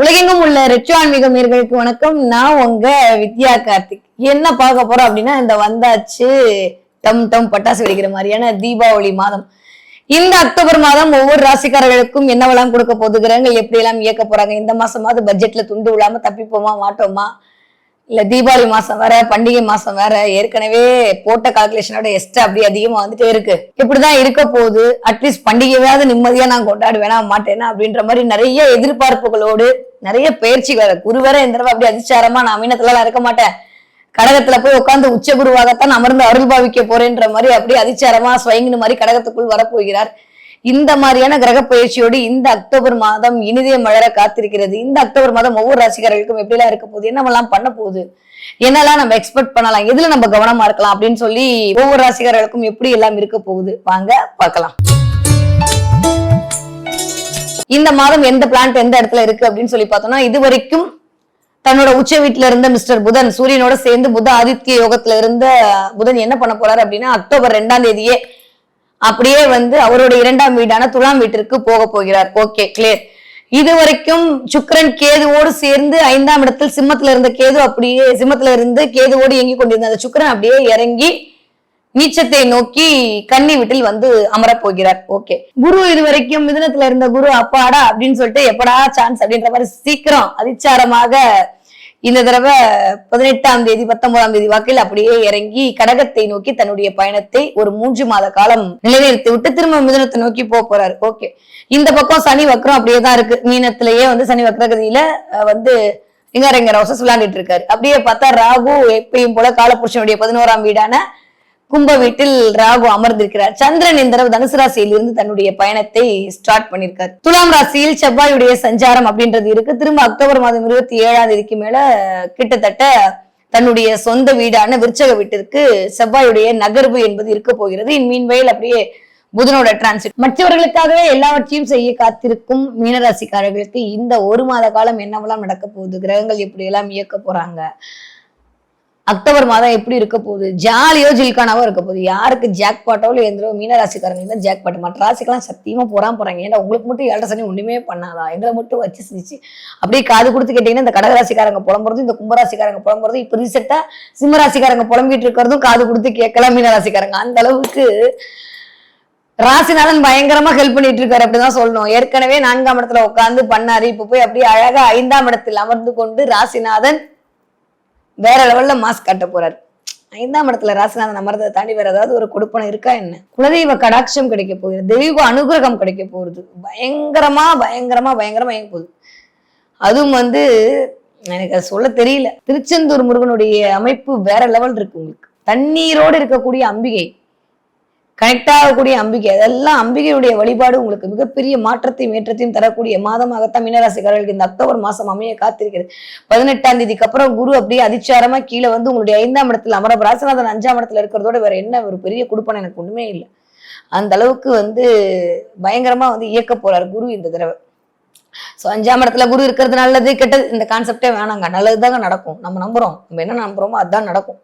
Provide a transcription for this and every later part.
உலகெங்கும் உள்ள ரெட்சோ ஆன்மீக நேர்களுக்கு வணக்கம். நான் உங்க வித்யா கார்த்திக். என்ன பார்க்க போறோம் அப்படின்னா இந்த வந்தாச்சு டம் டம் பட்டாசு வெடிக்கிற மாதிரியான தீபாவளி மாதம். இந்த அக்டோபர் மாதம் ஒவ்வொரு ராசிக்காரர்களுக்கும் என்னவெல்லாம் கொடுக்க போதுகிறாங்க கிரகங்கள் எப்படி எல்லாம் இயக்க போறாங்க இந்த மாசமாவது பட்ஜெட்ல துண்டு விழாம தப்பிப்போமா மாட்டோமா? இல்ல தீபாவளி மாசம் வேற பண்டிகை மாசம் வேற ஏற்கனவே போட்ட கால்குலேஷனோட எஸ்ட் அப்படி அதிகமா வந்துட்டே இருக்கு. இப்படிதான் இருக்க போகுது. அட்லீஸ்ட் பண்டிகையாவது நிம்மதியா நான் கொண்டாடுவேனா மாட்டேனா அப்படின்ற மாதிரி நிறைய எதிர்பார்ப்புகளோடு நிறைய பயிற்சிகள் குரு வேற இந்த தடவை அப்படி அதிச்சாரமா நான் மீனத்துல இருக்க மாட்டேன். கடகத்துல போய் உட்காந்து உச்ச குருவாகத்தான் அமர்ந்து அருள் பாவிக்க போறேன்ற மாதிரி அப்படியே அதிச்சாரமா ஸ்வயங்கின மாதிரி கடகத்துக்குள் வரப்போகிறார். இந்த மாதிரியான கிரக பயிற்சியோடு இந்த அக்டோபர் மாதம் இனிதே மலர காத்திருக்கிறது. இந்த அக்டோபர் மாதம் ஒவ்வொரு ராசிக்காரர்களுக்கும் எப்படிலாம் இருக்க போகுது? என்னவெல்லாம் பண்ண போகுது? என்னெல்லாம் நம்ம எக்ஸ்பெக்ட் பண்ணலாம்? எதுல நம்ம கவனமா இருக்கலாம்? அப்படின்னு சொல்லி ஒவ்வொரு ராசிக்காரர்களுக்கும் எப்படி எல்லாம் இருக்க போகுது? வாங்க பார்க்கலாம். இந்த மாதம் எந்த பிளான்ட் எந்த இடத்துல இருக்கு அப்படின்னு சொல்லி பார்த்தோம்னா இது வரைக்கும் தன்னோட உச்ச வீட்டுல இருந்த மிஸ்டர் புதன் சூரியனோட சேர்ந்து புத ஆதித்ய யோகத்துல இருந்த புதன் என்ன பண்ண போறாரு அப்படின்னா அக்டோபர் ரெண்டாம் தேதியே அப்படியே வந்து அவருடைய இரண்டாம் வீடான துலாம் வீட்டிற்கு போக போகிறார். ஓகே கிளியர் இது வரைக்கும் கேதுவோடு சேர்ந்து ஐந்தாம் இடத்தில் சிம்மத்துல இருந்த கேது அப்படியே சிம்மத்துல இருந்து கேதுவோடு இயங்கி கொண்டிருந்த அந்த சுக்கிரன் அப்படியே இறங்கி நீச்சத்தை நோக்கி கன்னி வீட்டில் வந்து அமரப் போகிறார். ஓகே குரு இது வரைக்கும் மிதுனத்துல இருந்த குரு அப்பாடா அப்படின்னு சொல்லிட்டு எப்படா சான்ஸ் அப்படின்ற மாதிரி சீக்கிரம் அதிச்சாரமாக இந்த தடவை பதினெட்டாம் தேதி பத்தொன்பதாம் தேதி வாக்கில் அப்படியே இறங்கி கடகத்தை நோக்கி தன்னுடைய பயணத்தை ஒரு மூன்று மாத காலம் நிலைநிறுத்தி விட்டு திரும்ப மிதனத்தை நோக்கி போக போறாரு. ஓகே இந்த பக்கம் சனி வக்கரம் அப்படியே தான் இருக்கு. மீனத்திலேயே வந்து சனி வக்ரகதியில வந்து வந்து இங்கரங்க ரோசஸ் விளையாண்டுட்டு இருக்காரு. அப்படியே பார்த்தா ராகு எப்பயும் போல காலபுருஷனுடைய பதினோராம் வீடான கும்ப வீட்டில் ராகு அமர்ந்திருக்கிறார். சந்திரன் இந்த தடவை தனுசு ராசியில் இருந்து தன்னுடைய பயணத்தை ஸ்டார்ட் பண்ணிருக்கார். துலாம் ராசியில் செவ்வாயுடைய சஞ்சாரம் அப்படின்றது இருக்கு. திரும்ப அக்டோபர் மாதம் இருபத்தி ஏழாம் தேதிக்கு மேல கிட்டத்தட்ட தன்னுடைய சொந்த வீடான விருச்சக வீட்டிற்கு செவ்வாயுடைய நகர்வு என்பது இருக்க போகிறது. இன் மீன்வெயில் அப்படியே புதனோட டிரான்சிட் மற்றவர்களுக்காகவே எல்லாவற்றையும் செய்ய காத்திருக்கும் மீனராசிக்காரர்களுக்கு இந்த ஒரு மாத காலம் என்னவெல்லாம் நடக்க போகுது? கிரகங்கள் எப்படி எல்லாம் இயக்க போறாங்க? அக்டோபர் மாதம் எப்படி இருக்க போகுது? ஜாலியோ ஜில்கானாவோ இருக்க போகுது. யாருக்கு ஜாக் பாட்டோ இல்லை எந்திரோ தான் ஜாக் பாட்டு மற்ற ராசிக்கெல்லாம் சத்தியமா போறாம போறாங்க. ஏன்னா உங்களுக்கு மட்டும் ஏழரை சனி ஒண்ணுமே பண்ணாதா? எங்களை மட்டும் வச்சு சிரிச்சு அப்படியே காது கொடுத்து கேட்டீங்கன்னா இந்த கடகராசிக்காரங்க புலம்புறதும் இந்த கும்பராசிக்காரங்க புலம்புறதும் இப்ப ரீசெண்டா சிம்மராசிக்காரங்க புலம்பிட்டு இருக்கிறதும் காது கொடுத்து கேட்கலாம் மீனராசிக்காரங்க. அந்த அளவுக்கு ராசிநாதன் பயங்கரமா ஹெல்ப் பண்ணிட்டு இருக்காரு அப்படிதான் சொல்லணும். ஏற்கனவே நான்காம் இடத்துல உட்காந்து பண்ணாரு. இப்ப போய் அப்படியே அழகா ஐந்தாம் இடத்தில் அமர்ந்து கொண்டு ராசிநாதன் வேற லெவல்ல மாஸ்க் காட்ட போறாரு. ஐந்தாம் இடத்துல ராசிநாதன் அமர்ந்ததை தாண்டி வேற ஏதாவது ஒரு கொடுப்பனை இருக்கா என்ன? குலதெய்வ கடாட்சம் கிடைக்க போகுது தெய்வ அனுகிரகம் கிடைக்க போகுது பயங்கரமா பயங்கரமா பயங்கரமா இயங்க போகுது. அதுவும் வந்து எனக்கு அது சொல்ல தெரியல. திருச்செந்தூர் முருகனுடைய அமைப்பு வேற லெவல் இருக்கு உங்களுக்கு. தண்ணீரோடு இருக்கக்கூடிய அம்பிகை. கனெக்ட் ஆகக்கூடிய அம்பிகை. அதெல்லாம் அம்பிகையுடைய வழிபாடு உங்களுக்கு மிகப்பெரிய மாற்றத்தையும் ஏற்றத்தையும் தரக்கூடிய மாதமாகத்தான் மீனராசிக்காரர்களுக்கு இந்த அக்டோபர் மாசம் அமைய காத்திருக்கிறது. பதினெட்டாம் தேதிக்கு அப்புறம் குரு அப்படியே அதிச்சாரமா கீழே வந்து உங்களுடைய ஐந்தாம் இடத்துல அமர ராசநாதன் அஞ்சாம் இடத்துல இருக்கிறதோட வேற என்ன ஒரு பெரிய கொடுப்பனை எனக்கு ஒண்ணுமே இல்லை. அந்த அளவுக்கு வந்து பயங்கரமா வந்து இயக்க போறாரு குரு இந்த தடவை. ஸோ அஞ்சாம் இடத்துல குரு இருக்கிறது நல்லது கெட்டது இந்த கான்செப்டே வேணாங்க. நல்லதுதாங்க நடக்கும். நம்ம நம்புறோம். நம்ம என்ன நம்புறோமோ அதுதான் நடக்கும்.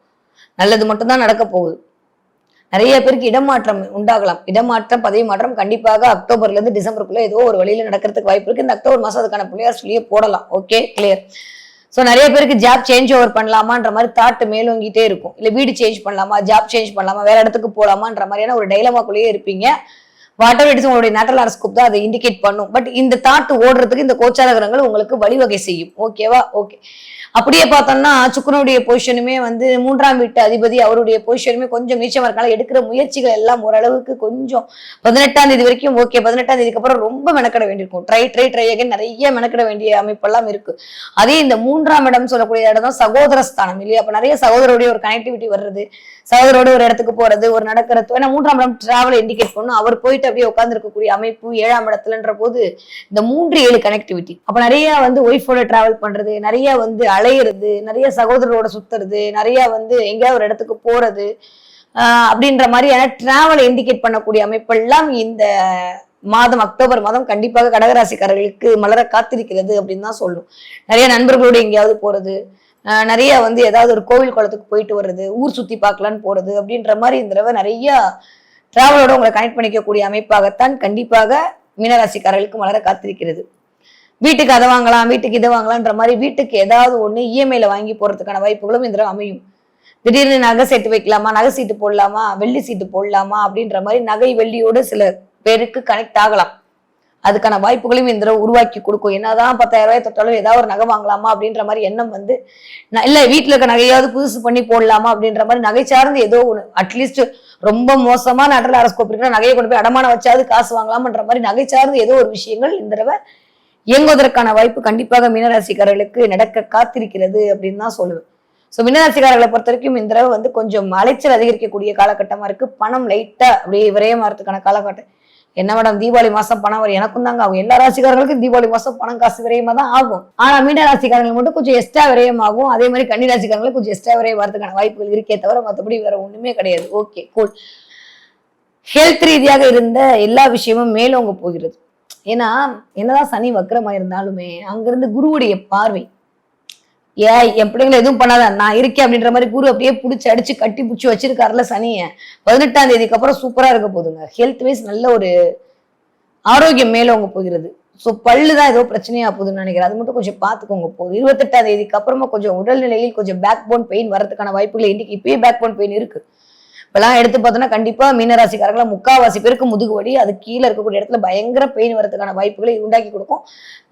நல்லது மட்டும்தான் நடக்க போகுது. நிறைய பேருக்கு இடமாற்றம் உண்டாகலாம். இடமாற்றம் பதவி மாற்றம் கண்டிப்பாக அக்டோபர்ல இருந்து டிசம்பருக்குள்ள ஏதோ ஒரு வழியில நடக்கிறதுக்கு வாய்ப்பு இருக்கு. இந்த அக்டோபர் மாசம் அதுக்கான பிள்ளையார் சொல்லியே போடலாம். ஓகே கிளியர் ஸோ நிறைய பேருக்கு ஜாப் சேஞ்ச் ஓவர் பண்ணலாமான்ற மாதிரி தாட் மேலோங்கிட்டே இருக்கும். இல்லை வீடு சேஞ்ச் பண்ணலாமா? ஜாப் சேஞ்ச் பண்ணலாமா? வேற இடத்துக்கு போலாமான்ற மாதிரியான ஒரு டைலமாக்குள்ளேயே இருப்பீங்க. வாட் எவர் இட்ஸ் உங்களுடைய நேட்டல் ஹாரஸ்கோப் தான் அதை இண்டிகேட் பண்ணும். பட் இந்த தாட் ஓடுறதுக்கு இந்த கோச்சார கிரகங்கள் உங்களுக்கு வழிவகை செய்யும். ஓகேவா ஓகே அப்படியே பார்த்தோம்னா சுக்கரனுடைய பொசிஷனுமே வந்து மூன்றாம் வீட்டு அதிபதி அவருடைய பொசிஷனுமே கொஞ்சம் மீச்சமாக இருக்கனால எடுக்கிற முயற்சிகள் எல்லாம் ஓரளவுக்கு கொஞ்சம் பதினெட்டாம் தேதி வரைக்கும் ஓகே பதினெட்டாம் தேதிக்கு அப்புறம் ரொம்ப மெனக்கட வேண்டியிருக்கும். ட்ரை ட்ரை ட்ரை அகைன் நிறைய மெனக்கட வேண்டிய அமைப்பெல்லாம் இருக்கு. அதே இந்த மூன்றாம் இடம் சொல்லக்கூடிய இடம் தான் சகோதர ஸ்தானம் இல்லையா? அப்ப நிறைய சகோதரோடைய ஒரு கனெக்டிவிட்டி வர்றது சகோதரோட ஒரு இடத்துக்கு போறது ஒரு நடக்கிறது ஏன்னா மூன்றாம் இடம் டிராவல் இண்டிகேட் பண்ணும். அவர் போயிட்டு அப்படியே உட்காந்துருக்கக்கூடிய அமைப்பு ஏழாம் இடத்துலன்ற போது இந்த மூன்று ஏழு கனெக்டிவிட்டி அப்ப நிறைய வந்து ஒய்ஃபோட டிராவல் பண்றது நிறைய வந்து அலையிறது நிறைய சகோதரரோட சுத்துறது நிறைய வந்து எங்கேயாவது ஒரு இடத்துக்கு போறது அப்படின்ற மாதிரியான டிராவல் இண்டிகேட் பண்ணக்கூடிய அமைப்பெல்லாம் இந்த மாதம் அக்டோபர் மாதம் கண்டிப்பாக கடகராசிக்காரர்களுக்கு மலர காத்திருக்கிறது அப்படின்னு தான் சொல்லணும் நிறைய நண்பர்களோடு எங்கேயாவது போறது நிறைய வந்து ஏதாவது ஒரு கோவில் குளத்துக்கு போயிட்டு வர்றது ஊர் சுத்தி பார்க்கலான்னு போறது அப்படின்ற மாதிரி இந்த தடவை நிறைய டிராவலோட உங்களை கனெக்ட் பண்ணிக்கக்கூடிய அமைப்பாகத்தான் கண்டிப்பாக மீனராசிக்காரர்களுக்கு மலர காத்திருக்கிறது. வீட்டுக்கு அதை வாங்கலாம் வீட்டுக்கு இதை வாங்கலாம்ன்ற மாதிரி வீட்டுக்கு ஏதாவது ஒன்று இஎம்ஐல வாங்கி போறதுக்கான வாய்ப்புகளும் இதில் அமையும். திடீர்னு நகை சேர்த்து வைக்கலாமா நகை சீட்டு போடலாமா வெள்ளி சீட்டு போடலாமா அப்படின்ற மாதிரி நகை வெள்ளியோடு சில பேருக்கு கனெக்ட் ஆகலாம். அதுக்கான வாய்ப்புகளையும் இந்த தடவை உருவாக்கி கொடுக்கும். என்னதான் பத்தாயிரம் ரூபாய் தொட்டாலும் ஏதாவது ஒரு நகை வாங்கலாமா அப்படின்ற மாதிரி எண்ணம் வந்து நான் இல்லை வீட்டில் இருக்க நகையாவது புதுசு பண்ணி போடலாமா அப்படின்ற மாதிரி நகை சார்ந்து ஏதோ ஒன்று அட்லீஸ்ட் ரொம்ப மோசமா நட்டல அரஸ்கோப் இருக்கிற நகையை கொண்டு போய் அடமான வச்சாவது காசு வாங்கலாம்ன்ற மாதிரி நகை சார்ந்து ஏதோ ஒரு விஷயங்கள் இந்த தடவை இயங்குவதற்கான வாய்ப்பு கண்டிப்பாக மீனராசிக்காரர்களுக்கு நடக்க காத்திருக்கிறது அப்படின்னு தான் சொல்லுவேன். ஸோ மீனராசிக்காரர்களை பொறுத்த வரைக்கும் இந்த தடவை வந்து கொஞ்சம் அலைச்சல் அதிகரிக்கக்கூடிய காலகட்டமாக இருக்குது பணம் லைட்டாக அப்படியே விரையமாறதுக்கான காலகட்டம் என்ன மேடம் தீபாவளி மாசம் பணம் வரும் எனக்கும் தாங்க ஆகும். எல்லா ராசிக்காரர்களுக்கும் தீபாவளி மாசம் பணம் காசு விரயமா தான் ஆகும். ஆனா மீன ராசிக்காரங்களுக்கு மட்டும் கொஞ்சம் எக்ஸ்ட்ரா விரயமாகும் அதே மாதிரி கன்னி ராசிக்காரங்களுக்கு கொஞ்சம் எக்ஸ்ட்ரா விரயம் வரதுக்கான வாய்ப்புகள் இருக்கே தவிர மற்றபடி வேற ஒண்ணுமே கிடையாது. ஓகே கூல் ஹெல்த் ரீதியாக இருந்த எல்லா விஷயமும் மேலோங்க போகிறது. ஏன்னா என்னதான் சனி வக்கரமா இருந்தாலுமே அங்கிருந்து குருவுடைய பார்வை ஏன் என் பிள்ளைங்களை எதுவும் பண்ணாத. நான் இருக்கேன் அப்படின்ற மாதிரி குரு அப்படியே பிடிச்சி அடிச்சு கட்டி பிடிச்சி வச்சிருக்காருல சனியை பதினெட்டாம் தேதிக்கு அப்புறம் சூப்பராக இருக்க போதுங்க ஹெல்த் வைஸ் நல்ல ஒரு ஆரோக்கியம் மேலோங்க போகிறது. ஸோ பல்லு தான் ஏதோ பிரச்சனையாக போகுதுன்னு நினைக்கிறேன். அது மட்டும் கொஞ்சம் பார்த்துக்கோங்க போகுது இருபத்தெட்டாம் தேதிக்கு அப்புறமா கொஞ்சம் உடல்நிலையில் கொஞ்சம் பேக் போன் பெயின் வரதுக்கான வாய்ப்புகள் இன்றைக்கி இப்பயே பேக் போன் பெயின் இருக்குது இப்பெல்லாம் எடுத்து பார்த்தோன்னா கண்டிப்பா மீனராசிக்காரங்கள முக்காவாசி பேருக்கு முதுகு வலி அது கீழே இருக்கக்கூடிய இடத்துல பயங்கர பெயின் வரதுக்கான வாய்ப்புகளை உண்டாக்கி கொடுக்கும்.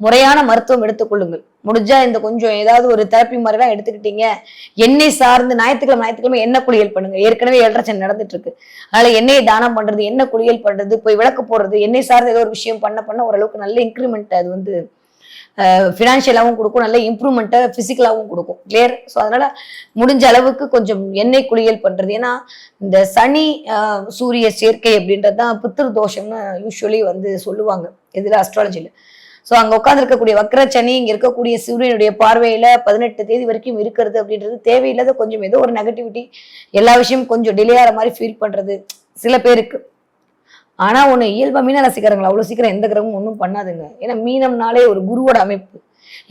முறையான மருத்துவம் எடுத்துக்கொள்ளுங்கள் முடிஞ்சா இந்த கொஞ்சம் ஏதாவது ஒரு தெரப்பி மாதிரிலாம் எடுத்துக்கிட்டீங்க. எண்ணெய் சார்ந்து ஞாயிற்றுக்கிழமை ஞாயிற்றுக்கிழமை எண்ணெய் குளியல் பண்ணுங்க. ஏற்கனவே ஏழரை சனி நடந்துட்டு இருக்கு அதனால எண்ணெயை தானம் பண்றது எண்ணெய் குளியல் பண்றது போய் விளக்கு போடுறது எண்ணெய் சார்ந்த ஏதோ ஒரு விஷயம் பண்ண பண்ண ஓரளவுக்கு நல்ல இன்க்ரிமெண்ட் அது வந்து ஃபினான்ஷியலாகவும் கொடுக்கும் நல்ல இம்ப்ரூவ்மெண்ட்டை ஃபிசிக்கலாகவும் கொடுக்கும். கிளியர் ஸோ அதனால் முடிஞ்ச அளவுக்கு கொஞ்சம் எண்ணெய் குளியல் பண்ணுறது ஏன்னா இந்த சனி சூரிய சேர்க்கை அப்படின்றது தான் பித்திரு தோஷம்னு யூஸ்வலி வந்து சொல்லுவாங்க. இதில் அஸ்ட்ராலஜியில் ஸோ அங்கே உட்காந்துருக்கக்கூடிய வக்ரச்சனி இங்கே இருக்கக்கூடிய சூரியனுடைய பார்வையில் பதினெட்டு தேதி வரைக்கும் இருக்கிறது அப்படின்றது தேவையில்லாத கொஞ்சம் ஏதோ ஒரு நெகட்டிவிட்டி எல்லா விஷயமும் கொஞ்சம் டிலே ஆகிற மாதிரி ஃபீல் பண்ணுறது சில பேருக்கு. ஆனா ஒன்று இயல்பாக மீன ரசிக்கிறவங்களை அவ்வளோ சீக்கிரம் எந்த கிரகமும் ஒன்றும் பண்ணாதுங்க. ஏன்னா மீனம்னாலே ஒரு குருவோட அமைப்பு.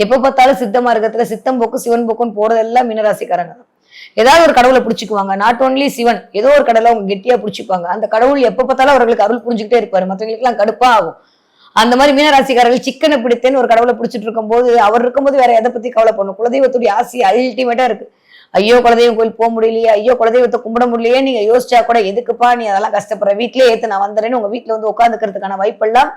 எப்போ பார்த்தாலும் சித்த இருக்கிறதுல சித்தம் போக்கும் சிவன் போக்குன்னு போறதெல்லாம் மீனராசிக்காரங்க தான். ஏதாவது ஒரு கடவுளை பிடிச்சிக்குவாங்க. நாட் ஓன்லி சிவன் ஏதோ ஒரு கடவுளை அவங்க கெட்டியாக பிடிச்சிக்குவாங்க. அந்த கடவுள் எப்போ பார்த்தாலும் அவர்களுக்கு அருள் புரிஞ்சுக்கிட்டே இருப்பார். மற்றவங்களுக்கு எல்லாம் ஆகும். அந்த மாதிரி மீனராசிக்காரர்கள் சிக்கனை பிடித்தேன்னு ஒரு கடவுளை பிடிச்சிட்டு இருக்கும்போது அவர் இருக்கும்போது வேற எதை பத்தி கவலை பண்ணும் குலதெய்வத்துடைய ஆசை அல்டிமேட்டா இருக்கு. ஐயோ குலதெய்வம் கோயில் போக முடியலையே ஐயோ குலதெய்வத்தை கும்பிட முடியலையே நீங்க யோசிச்சா கூட எதுக்குப்பா நீ அதெல்லாம் கஷ்டப்படுற? வீட்லயே ஏத்து நான் வந்துறேன்னு உங்க வீட்டுல வந்து உட்காந்துக்கிறதுக்கான வாய்ப்பெல்லாம்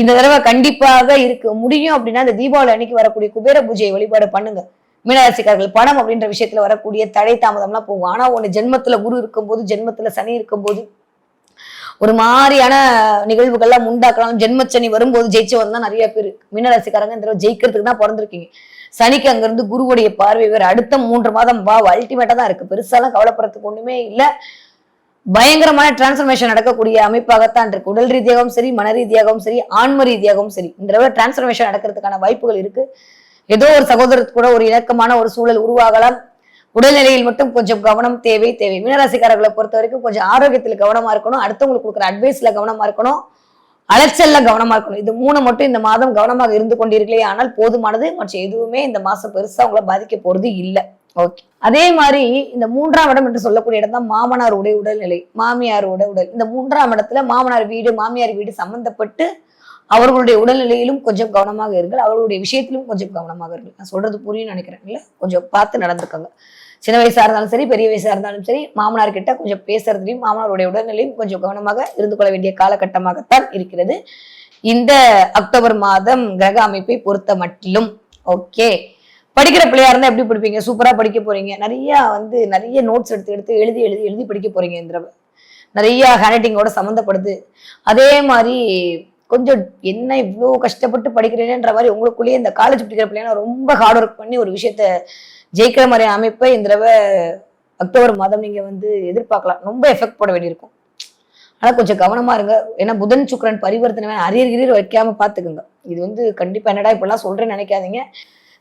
இந்த தடவை கண்டிப்பாக இருக்கு. முடியும் அப்படின்னா இந்த தீபாவளி அன்னைக்கு வரக்கூடிய குபேர பூஜையை வழிபாடு பண்ணுங்க. மீனராசிக்காரர்கள் பணம் அப்படின்ற விஷயத்துல வரக்கூடிய தடை தாமதம்லாம் போகும். ஆனா ஒண்ணு ஜென்மத்துல குரு இருக்கும்போது ஜென்மத்துல சனி இருக்கும்போது ஒரு மாதிரியான நிகழ்வுகள்லாம் உண்டாக்கலாம். ஜென்மச்சனி வரும்போது ஜெயிச்சு வந்தா நிறைய பேர். மீனராசிக்காரங்க இந்த தடவை ஜெயிக்கிறதுக்கு தான் பிறந்திருக்கீங்க. சனிக்கு அங்கிருந்து குருவுடைய பார்வை வேறு அடுத்த மூன்று மாதம் வா அல்டிமேட்டா தான் இருக்கு. பெருசாலாம் கவலைப்படுறதுக்கு ஒண்ணுமே இல்ல. பயங்கரமான டிரான்ஸ்ஃபர்மேஷன் நடக்கக்கூடிய அமைப்பாகத்தான் இருக்கு. உடல் ரீதியாகவும் சரி மன ரீதியாகவும் சரி ஆன்ம ரீதியாகவும் சரி இந்த தடவை டிரான்ஸ்ஃபர்மேஷன் நடக்கிறதுக்கான வாய்ப்புகள் இருக்கு. ஏதோ ஒரு சகோதரத்து கூட ஒரு இணக்கமான ஒரு சூழல் உருவாகலாம். உடல்நிலையில் மட்டும் கொஞ்சம் கவனம் தேவை தேவை. மீனராசிக்காரர்களை பொறுத்த வரைக்கும் கொஞ்சம் ஆரோக்கியத்தில் கவனமா இருக்கணும். அடுத்தவங்களுக்கு கொடுக்குற அட்வைஸ்ல கவனமா இருக்கணும். அலைச்சல்ல கவனமா இருக்கணும். இது மூணு மட்டும் இந்த மாதம் கவனமாக இருந்து கொண்டீர்களே ஆனால் போதுமானது. மற்ற எதுவுமே இந்த மாசம் பெருசா உங்களை பாதிக்க போறது இல்லை. ஓகே அதே மாதிரி இந்த மூன்றாம் இடம் என்று சொல்லக்கூடிய இடம் தான் மாமனாருடைய உடல்நிலை மாமியாரோட உடல். இந்த மூன்றாம் இடத்துல மாமனார் வீடு மாமியார் வீடு சம்பந்தப்பட்டு அவர்களுடைய உடல்நிலையிலும் கொஞ்சம் கவனமாக இருங்கள். அவர்களுடைய விஷயத்திலும் கொஞ்சம் கவனமாக இருங்கள். நான் சொல்றது புரியும் நினைக்கிறேன்ல கொஞ்சம் பார்த்து நடந்துக்கோங்க. சின்ன வயசாக இருந்தாலும் சரி பெரிய வயசாக இருந்தாலும் சரி மாமனார் கிட்ட கொஞ்சம் பேசுறதுலையும் மாமனாருடைய உடல்நிலையும் கொஞ்சம் கவனமாக இருந்து கொள்ள வேண்டிய காலகட்டமாகத்தான் இருக்கிறது. இந்த அக்டோபர் மாதம் கிரக அமைப்பை பொறுத்த மட்டிலும் ஓகே. படிக்கிற பிள்ளையா இருந்தா எப்படி படிப்பீங்க? சூப்பரா படிக்க போறீங்க. நிறைய வந்து நிறைய நோட்ஸ் எடுத்து எடுத்து எழுதி எழுதி எழுதி படிக்க போறீங்க இந்த தடவை. நிறைய ஹேண்ட்ரைட்டிங்கோட சம்மந்தப்படுது அதே மாதிரி கொஞ்சம் என்ன இவ்வளோ கஷ்டப்பட்டு படிக்கிறேன்ற மாதிரி உங்களுக்குள்ளேயே இந்த காலேஜ் படிக்கிற பிள்ளைங்க ரொம்ப ஹார்ட் ஒர்க் பண்ணி ஒரு விஷயத்த ஜெயிக்கிற மாதிரி அமைப்பை இந்த தடவை அக்டோபர் மாதம் நீங்க வந்து எதிர்பார்க்கலாம். ரொம்ப எஃபெக்ட் போட வேண்டியிருக்கும். ஆனா கொஞ்சம் கவனமா இருங்க. ஏன்னா புதன் சுக்கரன் பரிவர்த்தனை வேணா அரியர் கிரியர் வைக்காம பாத்துக்குங்க. இது வந்து கண்டிப்பா என்னடா இப்பெல்லாம் சொல்றேன்னு நினைக்காதீங்க.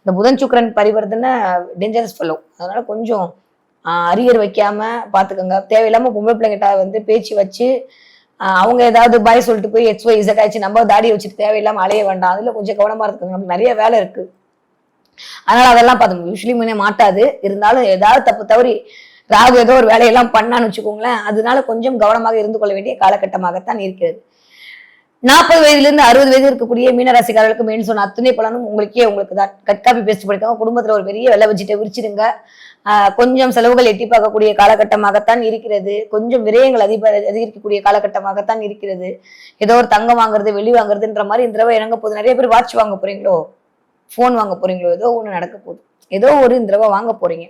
இந்த புதன் சுக்கரன் பரிவர்த்தனை டேஞ்சரஸ் ஃபெல்லோ அதனால கொஞ்சம் அரியர் வைக்காம பாத்துக்கோங்க. தேவையில்லாம பொம்பளை பிள்ளைங்கிட்ட வந்து பேச்சு வச்சு அவங்க ஏதாவது பாய் சொல்லிட்டு போய் எக்ஸ் ஒய் இசட் ஆயிடுச்சு நம்ம தாடி வச்சுட்டு தேவையில்லாம அலைய வேண்டாம். அதுல கொஞ்சம் கவனமா இருக்குங்க நமக்கு நிறைய வேலை இருக்கு. அதனால அதெல்லாம் பார்த்து யூஸ்வலி முன்னே மாட்டாது. இருந்தாலும் ஏதாவது தப்பு தவறி ராகு ஏதோ ஒரு வேலையெல்லாம் பண்ணான்னு வச்சுக்கோங்களேன் அதனால கொஞ்சம் கவனமாக இருந்து கொள்ள வேண்டிய காலகட்டமாகத்தான் இருக்கிறது. நாற்பது வயதுல இருந்து அறுபது வயது இருக்கக்கூடிய மீனராசிக்காரர்களுக்கு மெயின் சொன்ன அத்தனை பலனும் உங்களுக்கே உங்களுக்கு தான். கட்காப்பி பேஸ்ட் படிக்காம குடும்பத்துல ஒரு பெரிய வெள்ள வச்சுட்டு விரிச்சிடுங்க கொஞ்சம் செலவுகள் எட்டி பார்க்கக்கூடிய காலகட்டமாகத்தான் இருக்கிறது. கொஞ்சம் விரயங்கள் அதிக அதிகரிக்கக்கூடிய காலகட்டமாகத்தான் இருக்கிறது. ஏதோ ஒரு தங்கம் வாங்குறது வெளி வாங்குறதுன்ற மாதிரி இந்த தடவை இறங்க போது நிறைய பேர் வாட்ச் வாங்க போறீங்களோ? ஃபோன் வாங்க போறீங்களோ ஏதோ ஒன்று நடக்க போகுது. ஏதோ ஒரு இந்த தடவை வாங்க போறீங்க.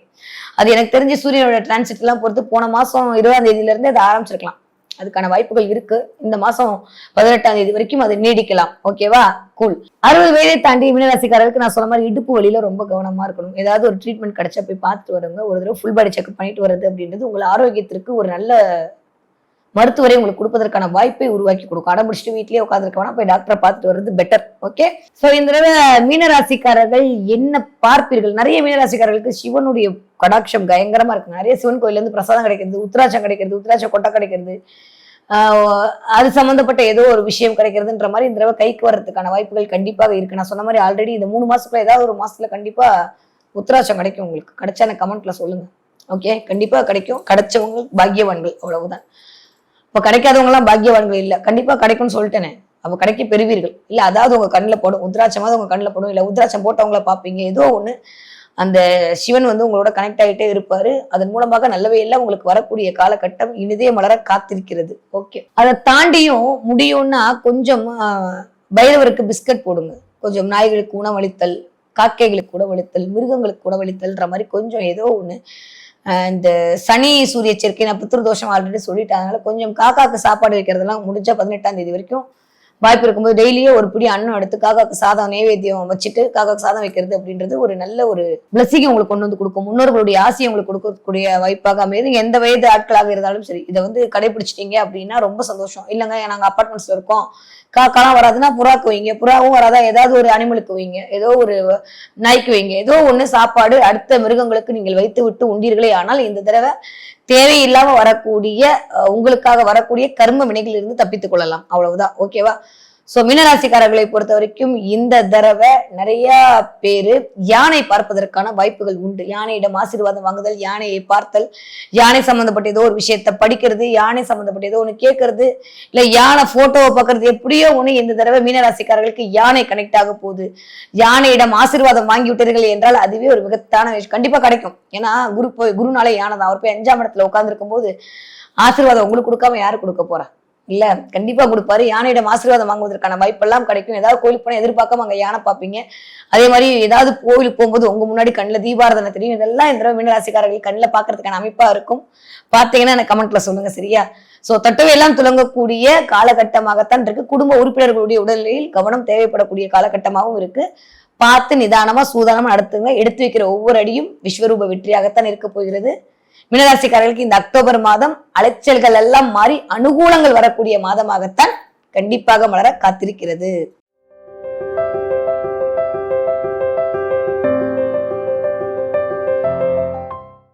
அது எனக்கு தெரிஞ்சு சூரியனோட டிரான்சிட்லாம் பொறுத்து போன மாசம் இருபதாம் தேதியிலேருந்து அதை ஆரம்பிச்சிருக்கலாம். அதுக்கான வாய்ப்புகள் இருக்கு. இந்த மாசம் பதினெட்டாம் தேதி வரைக்கும் அது நீடிக்கலாம். ஓகேவா கூல் அறுபது வயதை தாண்டி மீனராசிக்காரருக்கு நான் சொன்ன மாதிரி இடுப்பு வழியில ரொம்ப கவனமா இருக்கணும். ஏதாவது ஒரு ட்ரீட்மெண்ட் கிடைச்சா போய் பார்த்துட்டு வருங்க. ஒரு தடவை ஃபுல் பாடி செக்அப் பண்ணிட்டு வர்றது அப்படின்றது உங்கள் ஆரோக்கியத்திற்கு ஒரு நல்ல மருத்துவரை உங்களுக்கு கொடுப்பதற்கான வாய்ப்பை உருவாக்கி கொடுக்கும். அடம்பிடிச்சிட்டு வீட்லயே உட்காந்துருக்க வேணா போய் டாக்டரை பார்த்துட்டு வர்றது பெட்டர் ஓகே சோ இந்த தடவை மீனராசிக்காரர்கள் என்ன பார்ப்பீர்கள்? நிறைய மீனராசிக்காரர்களுக்கு சிவனுடைய கடாட்சம் பயங்கரமா இருக்கு. நிறைய சிவன் கோயில இருந்து பிரசாதம் கிடைக்கிறது உத்ராட்சம் கிடைக்கிறது உத்ராட்ச கொட்டை கிடைக்கிறது. அது சம்பந்தப்பட்ட ஏதோ ஒரு விஷயம் கிடைக்கிறதுன்ற மாதிரி இந்த தடவை கைக்கு வர்றதுக்கான வாய்ப்புகள் கண்டிப்பாக இருக்கு. நான் சொன்ன மாதிரி ஆல்ரெடி இந்த மூணு மாசத்துக்குள்ள ஏதாவது ஒரு மாசத்துல கண்டிப்பா உத்ராட்சம் கிடைக்கும் உங்களுக்கு. கிடைச்சா கமெண்ட்ல சொல்லுங்க. ஓகே கண்டிப்பா கிடைக்கும். கிடைச்சவங்க பாக்கியவான்கள் அவ்வளவுதான். இப்போ கிடைக்காதவங்களாம் பாக்கியவான்கள் இல்லை. கண்டிப்பாக கிடைக்கும்னு சொல்லிட்டேனே. அப்போ கிடைக்க பெறுவீர்கள். இல்லை அதாவது உங்கள் கண்ணில் போடும். உத்ராட்சமாவது உங்கள் கண்ணில் போடும். இல்லை உத்ராட்சம் போட்டவங்கள பார்ப்பீங்க. ஏதோ ஒன்று அந்த சிவன் வந்து உங்களோட கனெக்ட் ஆகிட்டே இருப்பாரு. அதன் மூலமாக நல்லவையெல்லாம் உங்களுக்கு வரக்கூடிய காலகட்டம் இனிதே மலர காத்திருக்கிறது. ஓகே அதை தாண்டியும் முடியும்னா கொஞ்சம் பைரவருக்கு பிஸ்கட் போடுங்க. கொஞ்சம் நாய்களுக்கு உணவளித்தல் காக்கைகளுக்கு உணவளித்தல் மிருகங்களுக்கு உணவளித்தல்ன்ற மாதிரி கொஞ்சம் ஏதோ ஒன்று இந்த சனி சூரிய சேர்க்கை நான் பித்ரு தோஷம் ஆல்ரெடி சொல்லிட்டேன். அதனால கொஞ்சம் காக்காக்கு சாப்பாடு வைக்கிறதெல்லாம் முடிஞ்சா பதினெட்டாம் தேதி வரைக்கும் வாய்ப்பு இருக்கும்போது டெய்லியே ஒரு பிடி அன்னம் எடுத்து காக்காக்கு சாதம் நைவேத்தியம் வச்சுட்டு காக்காக்கு சாதம் வைக்கிறது அப்படின்றது ஒரு நல்ல ஒரு பிளஸிங் உங்களுக்கு கொண்டு வந்து கொடுக்கும். முன்னோர்களுடைய ஆசையை உங்களுக்கு கொடுக்கக்கூடிய வாய்ப்பாக அமையுது. எந்த வயது ஆட்களாக இருந்தாலும் சரி இதை வந்து கடைபிடிச்சிட்டீங்க அப்படின்னா ரொம்ப சந்தோஷம். இல்லைங்க நாங்கள் அப்பார்ட்மெண்ட்ஸ்ல இருக்கோம். காக்காலாம் வராதுன்னா புறாக்கு வைங்க. புறாவும் வராதா? ஏதாவது ஒரு அனிமலுக்கு வைங்க. ஏதோ ஒரு நாய்க்கு வைங்க. ஏதோ ஒண்ணு சாப்பாடு அடுத்த மிருகங்களுக்கு நீங்கள் வைத்து விட்டு உண்டீர்களே ஆனால் இந்த தடவை தேவையில்லாம வரக்கூடிய உங்களுக்காக வரக்கூடிய கர்ம வினைகளில் இருந்து தப்பித்துக் கொள்ளலாம். அவ்வளவுதான். ஓகேவா? சோ மீனராசிக்காரர்களை பொறுத்த வரைக்கும் இந்த தடவை நிறைய பேரு யானை பார்ப்பதற்கான வாய்ப்புகள் உண்டு. யானையிடம் ஆசீர்வாதம் வாங்குதல் யானையை பார்த்தல் யானை சம்பந்தப்பட்ட ஏதோ ஒரு விஷயத்த படிக்கிறது யானை சம்பந்தப்பட்ட ஏதோ ஒன்று கேட்கறது இல்ல யானை போட்டோவை பார்க்கறது எப்படியோ ஒன்று இந்த தடவை மீனராசிக்காரர்களுக்கு யானை கனெக்ட் ஆக போகுது. யானையிடம் ஆசீர்வாதம் வாங்கி விட்டீர்கள் என்றால் அதுவே ஒரு மிகத்தான விஷயம். கண்டிப்பா கிடைக்கும். ஏன்னா குரு போய் குருனாலே யானை தான் அவர் போய் அஞ்சாம் இடத்துல உட்காந்துருக்கும் போது ஆசீர்வாதம் உங்களுக்கு கொடுக்காம யாரு கொடுக்க போறா? இல்ல கண்டிப்பா கொடுப்பாரு. யானையிடம் ஆசீர்வாதம் வாங்குவதற்கான வாய்ப்பெல்லாம் கிடைக்கும். ஏதாவது கோயிலுக்கு போனா எதிர்பார்க்காம அங்க யானை பார்ப்பீங்க. அதே மாதிரி ஏதாவது கோயிலுக்கு போகும்போது உங்க முன்னாடி கண்ணுல தீபாரதனை தெரியும். இதெல்லாம் இந்த தடவை மீனராசிக்காரர்கள் கண்ணுல பாக்குறதுக்கான அமைப்பா இருக்கும். பார்த்தீங்கன்னா எனக்கு கமெண்ட்ல சொல்லுங்க சரியா? சோ தட்டவையெல்லாம் துலங்கக்கூடிய காலகட்டமாகத்தான் இருக்கு. குடும்ப உறுப்பினர்களுடைய உடல்நிலையில் கவனம் தேவைப்படக்கூடிய காலகட்டமாகவும் இருக்கு. பார்த்து நிதானமா சூதானமா நடத்துங்க. எடுத்து வைக்கிற ஒவ்வொரு அடியும் விஸ்வரூப வெற்றியாகத்தான் இருக்க போகிறது. மீனராசிக்காரர்களுக்கு இந்த அக்டோபர் மாதம் அலைச்சல்கள் எல்லாம் மாறி அனுகூலங்கள் வரக்கூடிய மாதமாகத்தான் கண்டிப்பாக மலர காத்திருக்கிறது.